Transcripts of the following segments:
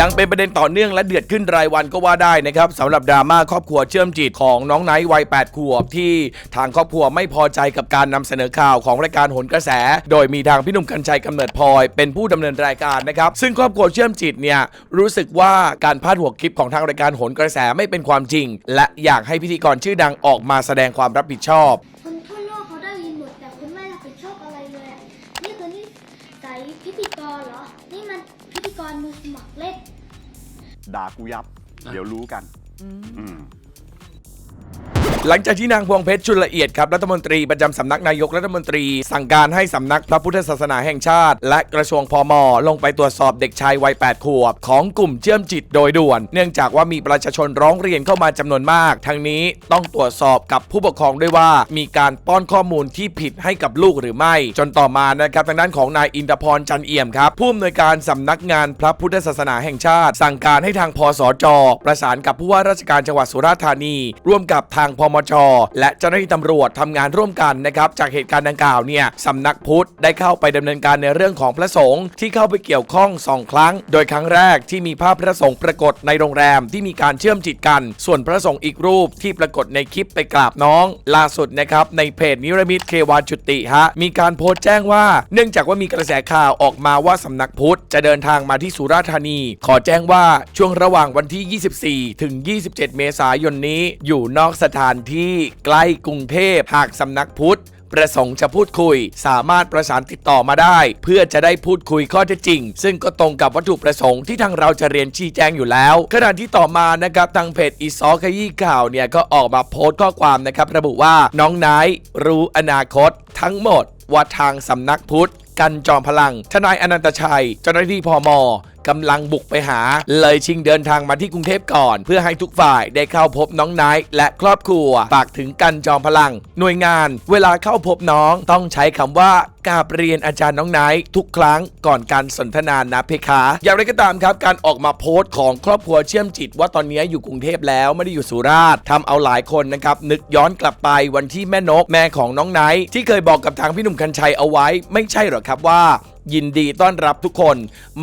ยังเป็นประเด็นต่อเนื่องและเดือดขึ้นรายวันก็ว่าได้นะครับสำหรับดราม่าครอบครัวเชื่อมจิตของน้องไนท์วัย 8 ขวบ ที่ทางครอบครัวไม่พอใจกับการนำเสนอข่าวของรายการหนกระแส โดยมีทางพี่หนุ่มกัญชัยกำเนิดพลอยเป็นผู้ดำเนินรายการนะครับ ซึ่งครอบครัวเชื่อมจิตเนี่ยรู้สึกว่าการพาดหัวคลิปของทางรายการหนกระแสไม่เป็นความจริง และอยากให้พิธีกรชื่อดังออกมาแสดงความรับผิดชอบ นี่มันพิธีกรมือสมัครเล่น ด่ากูยับ เดี๋ยวรู้กัน อืม หลังจากที่นางพวงเพชรชุนละเอียดครับรัฐมนตรีประจำสำนักนายกรัฐมนตรี สั่งการให้สำนักพระพุทธศาสนาแห่งชาติ และกระทรวงพมลงไปตรวจสอบเด็กชายวัย 8 ขวบ ของกลุ่มเชื่อมจิตโดยด่วน เนื่องจากว่ามีประชาชนร้องเรียนเข้ามาจำนวนมาก ทั้งนี้ต้องตรวจสอบกับผู้ปกครองด้วยว่า มีการป้อนข้อมูลที่ผิดให้กับลูกหรือไม่ จนต่อมานะครับทางด้านของนายอินทพรจันเอี่ยมครับผู้อำนวยการสำนักงานพระพุทธศาสนาแห่งชาติ สั่งการให้ทางพสจ ประสานกับผู้ว่าราชการจังหวัดสุราษฎร์ธานี ร่วมกับทางพมช และเจ้าหน้าที่ตำรวจทำงานร่วมกันนะครับจากเหตุการณ์ดังกล่าวเนี่ยสำนักพุทธได้เข้าไปดำเนินการในเรื่องของพระสงฆ์ที่เข้าไปเกี่ยวข้องสองครั้ง โดยครั้งแรกที่มีภาพพระสงฆ์ปรากฏในโรงแรมที่มีการเชื่อมจิตกัน ส่วนพระสงฆ์อีกรูปที่ปรากฏในคลิปไปกราบน้อง ล่าสุดนะครับในเพจนิรมิตเควานจุติฮะมีการโพสต์แจ้งว่า เนื่องจากว่ามีกระแสข่าวออกมาว่าสำนักพุทธจะเดินทางมาที่สุราษฎร์ธานี ขอแจ้งว่าช่วงระหว่างวันที่ 24 ถึง 27 เมษายนนี้ อยู่นอกสถานที่ใกล้กรุงเทพหากสำนักพุทธประสงค์จะพูดคุย สามารถประสานติดต่อมาได้ เพื่อจะได้พูดคุยข้อเท็จจริง ซึ่งก็ตรงกับวัตถุประสงค์ที่ทางเราจะเรียนชี้แจงอยู่แล้ว ขณะที่ต่อมานะครับทางเพจอีซอขยี้ข่าวเนี่ยก็ออกมาโพสต์ข้อความนะครับระบุว่าน้องนท์รู้อนาคต ทั้งหมดว่าทางสำนักพุทธกันจอมพลัง ทนายอนันตชัย เจ้าหน้าที่พม กำลังบุกไปหา เลยชิงเดินทางมาที่กรุงเทพก่อน เพื่อให้ทุกฝ่ายได้เข้าพบน้องไนท์และครอบครัวฝากถึงกันจอมพลัง หน่วยงาน เวลาเข้าพบน้องต้องใช้คำว่า กราบเรียนอาจารย์น้องไนท์ทุกครั้งก่อนการสนทนานะเพคะ อย่างไรก็ตามครับ การออกมาโพสต์ของครอบครัวเชื่อมจิต ว่าตอนนี้อยู่กรุงเทพแล้วไม่ได้อยู่สุราษฎร์ทำเอาหลายคนนะครับนึกย้อนกลับไปวันที่แม่นกแม่ของน้องไนท์ที่เคยบอกกับทางพี่หนุ่มกัญชัยเอาไว้ ไม่ใช่หรอครับว่ายินดีต้อนรับทุกคน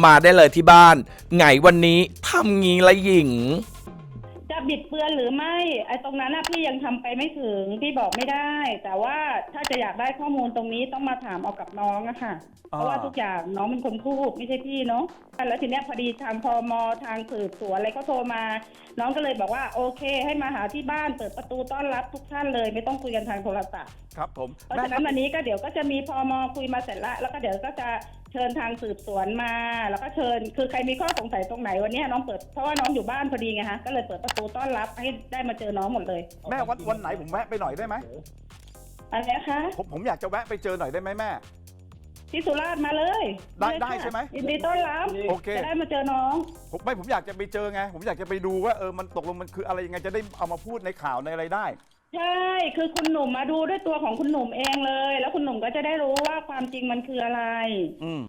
มาได้เลยที่บ้าน ไงวันนี้ทำงี้ละหญิง บิดเบือนหรือไม่ไอ้ตรงนั้นนะพี่ยังทำไปไม่ถึงพี่บอกไม่ได้ แต่ว่าถ้าจะอยากได้ข้อมูลตรงนี้ต้องมาถามเอากับน้องอะค่ะ เพราะว่าทุกอย่างน้องเป็นคนพูดไม่ใช่พี่เนาะแล้วทีเนี้ยพอดีทางพมทางสืบสวนอะไรก็โทรมา น้องก็เลยบอกว่าโอเค ให้มาหาที่บ้านเปิดประตูต้อนรับทุกท่านเลย ไม่ต้องคุยกันทางโทรศัพท์ครับผมเพราะแม่ฉะนั้นวันนี้ก็เดี๋ยวก็จะมีพมคุยมาเสร็จแล้วแล้วก็เดี๋ยวก็จะ เชิญทางสืบสวนมา แล้วก็เชิญ คือใครมีข้อสงสัยตรงไหนวันเนี้ยน้องเปิดเพราะว่าน้องอยู่บ้านพอดีไงฮะก็เลยเปิดประตูต้อนรับให้ได้มาเจอน้องหมดเลยแม่วันวันไหนผมแวะไปหน่อยได้ไหมอะไรนะคะผมผมอยากจะแวะไปเจอหน่อยได้ไหมแม่ที่สุราษฎร์มาเลยได้เลยได้ค่ะใช่ไหมยินดีต้อนรับโอเคจะได้มาเจอน้องผมไม่ผมอยากจะไปเจอไง ผมอยากจะไปดูว่าเออมันตกลงมันคืออะไรยังไงจะได้เอามาพูดในข่าวในอะไรได้ ใช่คือคุณหนุ่มมาดูด้วยตัวของคุณหนุ่มเองเลย แล้วคุณหนุ่มก็จะได้รู้ว่าความจริงมันคืออะไร อืม